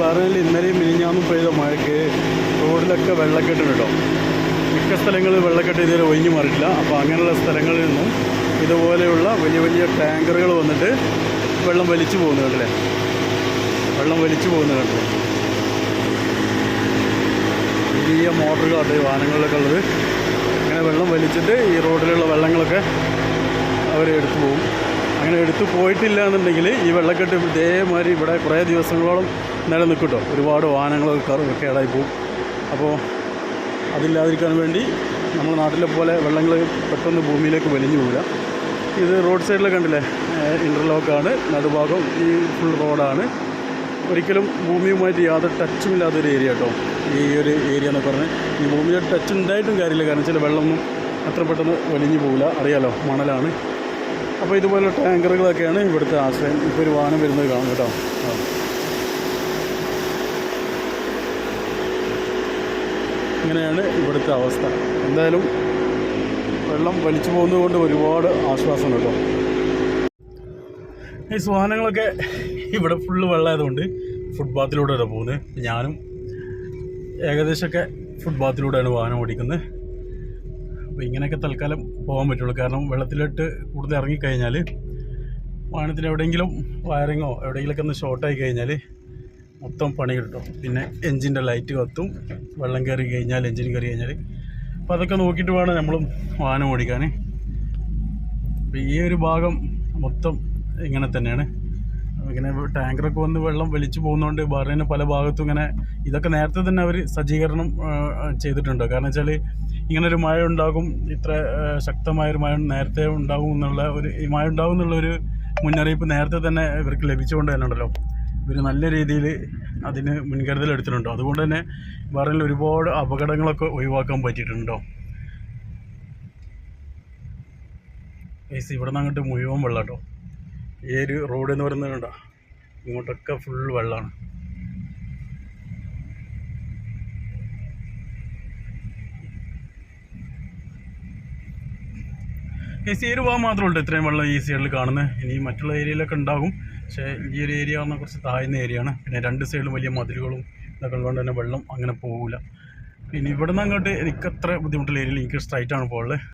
ബഹ്റൈനിൽ ഇന്നലെയും മിനിഞ്ഞാന്നും പെയ്ത മഴയ്ക്ക് റോഡിലൊക്കെ വെള്ളക്കെട്ടുണ്ട് കേട്ടോ മിക്ക സ്ഥലങ്ങളിൽ വെള്ളക്കെട്ട് ഇതുവരെ ഒഴിഞ്ഞു മാറിയിട്ടില്ല. അപ്പോൾ അങ്ങനെയുള്ള സ്ഥലങ്ങളിൽ നിന്നും ഇതുപോലെയുള്ള വലിയ വലിയ ടാങ്കറുകൾ വന്നിട്ട് വെള്ളം വലിച്ചു പോകുന്നു കണ്ടില്ലേ? വെള്ളം വലിച്ചു പോകുന്നു കണ്ടില്ലേ? വലിയ മോട്ടറുകളാണ് ഈ വാഹനങ്ങളിലൊക്കെ ഉള്ളത്. അങ്ങനെ വെള്ളം വലിച്ചിട്ട് ഈ റോഡിലുള്ള വെള്ളങ്ങളൊക്കെ അവർ എടുത്തു പോകും. അങ്ങനെ എടുത്തു പോയിട്ടില്ല എന്നുണ്ടെങ്കിൽ ഈ വെള്ളക്കെട്ട് ഇതേമാതിരി ഇവിടെ കുറേ ദിവസങ്ങളോളം നിലനിൽക്കട്ടോ. കേട്ടോ ഒരുപാട് വാഹനങ്ങളൊക്കെ കേടായി പോകും അപ്പോൾ അതില്ലാതിരിക്കാൻ വേണ്ടി നമ്മൾ നാട്ടിലെ പോലെ വെള്ളങ്ങൾ പെട്ടെന്ന് ഭൂമിയിലേക്ക് വലിഞ്ഞു പോകില്ല ഇത് റോഡ് സൈഡിൽ കണ്ടില്ലേ? ഇന്റർലോക്കാണ് നടുഭാഗം ഈ ഫുൾ റോഡാണ് ഒരിക്കലും ഭൂമിയുമായിട്ട് യാതൊരു ടച്ചും ഇല്ലാത്തൊരു ഏരിയ കേട്ടോ ഈ ഒരു ഏരിയ എന്ന് പറഞ്ഞ് ഈ ഭൂമിയുടെ ടച്ച് ഉണ്ടായിട്ടും കാര്യമില്ല. കാരണം വെച്ചാൽ വെള്ളമൊന്നും അത്ര പെട്ടെന്ന് വലിഞ്ഞു പോകില്ല അറിയാലോ മണലാണ്. അപ്പോൾ ഇതുപോലെ ടാങ്കറുകളൊക്കെയാണ് ഇവിടുത്തെ ആശ്രയം. ഇപ്പോൾ ഒരു വാഹനം വരുന്നത് കാണും കേട്ടോ. ഇങ്ങനെയാണ് ഇവിടുത്തെ അവസ്ഥ. എന്തായാലും വെള്ളം വലിച്ചു പോകുന്നത് കൊണ്ട് ഒരുപാട് ആശ്വാസം കേട്ടോ. ഈ വാഹനങ്ങളൊക്കെ ഇവിടെ ഫുള്ള് വെള്ളമായതുകൊണ്ട് ഫുട്പാത്തിലൂടെയാണ് പോകുന്നത്. ഞാനും ഏകദേശമൊക്കെ ഫുട്പാത്തിലൂടെയാണ് വാഹനം ഓടിക്കുന്നത്. അപ്പോൾ ഇങ്ങനെയൊക്കെ തൽക്കാലം പോകാൻ പറ്റുള്ളൂ. കാരണം വെള്ളത്തിലിട്ട് കൂടുതൽ ഇറങ്ങിക്കഴിഞ്ഞാൽ വാഹനത്തിന് എവിടെയെങ്കിലും വയറിങ്ങോ എവിടെയെങ്കിലുമൊക്കെ ഒന്ന് ഷോർട്ടായി കഴിഞ്ഞാൽ മൊത്തം പണി കിട്ടും. പിന്നെ എൻജിന്റെ ലൈറ്റ് കത്തും വെള്ളം കയറി കഴിഞ്ഞാൽ എൻജിൻ കയറി കഴിഞ്ഞാൽ. അപ്പോൾ അതൊക്കെ നോക്കിയിട്ട് വേണം നമ്മളും വാഹനം ഓടിക്കാൻ. അപ്പോൾ ഈ ഒരു ഭാഗം മൊത്തം ഇങ്ങനെ തന്നെയാണ്. ഇങ്ങനെ ടാങ്കറൊക്കെ വന്ന് വെള്ളം വലിച്ചു പോകുന്നതുകൊണ്ട് ബഹ്റൈന് പല ഭാഗത്തും ഇങ്ങനെ ഇതൊക്കെ നേരത്തെ തന്നെ അവർ സജ്ജീകരണം ചെയ്തിട്ടുണ്ട്. കാരണം വെച്ചാൽ ഇങ്ങനൊരു മഴ ഉണ്ടാകും ഇത്ര ശക്തമായൊരു മഴ നേരത്തെ ഉണ്ടാകും എന്നുള്ള ഒരു ഈ മഴ ഉണ്ടാകും എന്നുള്ളൊരു മുന്നറിയിപ്പ് നേരത്തെ തന്നെ ഇവർക്ക് ലഭിച്ചുകൊണ്ട് തന്നെ ഉണ്ടല്ലോ. ഇവർ നല്ല രീതിയിൽ അതിന് മുൻകരുതൽ എടുത്തിട്ടുണ്ടോ. അതുകൊണ്ട് തന്നെ ബഹ്റൈനിൽ ഒരുപാട് അപകടങ്ങളൊക്കെ ഒഴിവാക്കാൻ പറ്റിയിട്ടുണ്ടോ? ഏസി ഇവിടെ നിന്ന് അങ്ങോട്ട് മുഴുവൻ വെള്ളം കേട്ടോ ഈ ഒരു റോഡ് എന്ന് പറയുന്നത് കണ്ടോ? ഇങ്ങോട്ടൊക്കെ ഫുൾ വെള്ളമാണ് ഈ ഒരു ഭാഗം മാത്രമേ ഉള്ളൂ ഇത്രയും വെള്ളം ഈ സൈഡിൽ കാണുന്നത് ഇനി മറ്റുള്ള ഏരിയയിലൊക്കെ ഉണ്ടാകും. പക്ഷേ ഈ ഒരു ഏരിയ പറഞ്ഞാൽ കുറച്ച് താഴ്ന്ന ഏരിയയാണ് പിന്നെ രണ്ട് സൈഡിലും വലിയ മതിലുകളും ഇതൊക്കെ ഉള്ളതുകൊണ്ട് തന്നെ വെള്ളം അങ്ങനെ പോകില്ല പിന്നെ ഇവിടെ നിന്ന് അങ്ങോട്ട് എനിക്കത്ര ബുദ്ധിമുട്ടുള്ള ഏരിയയിൽ എനിക്ക് സ്ട്രൈറ്റാണ് പോകുള്ളത്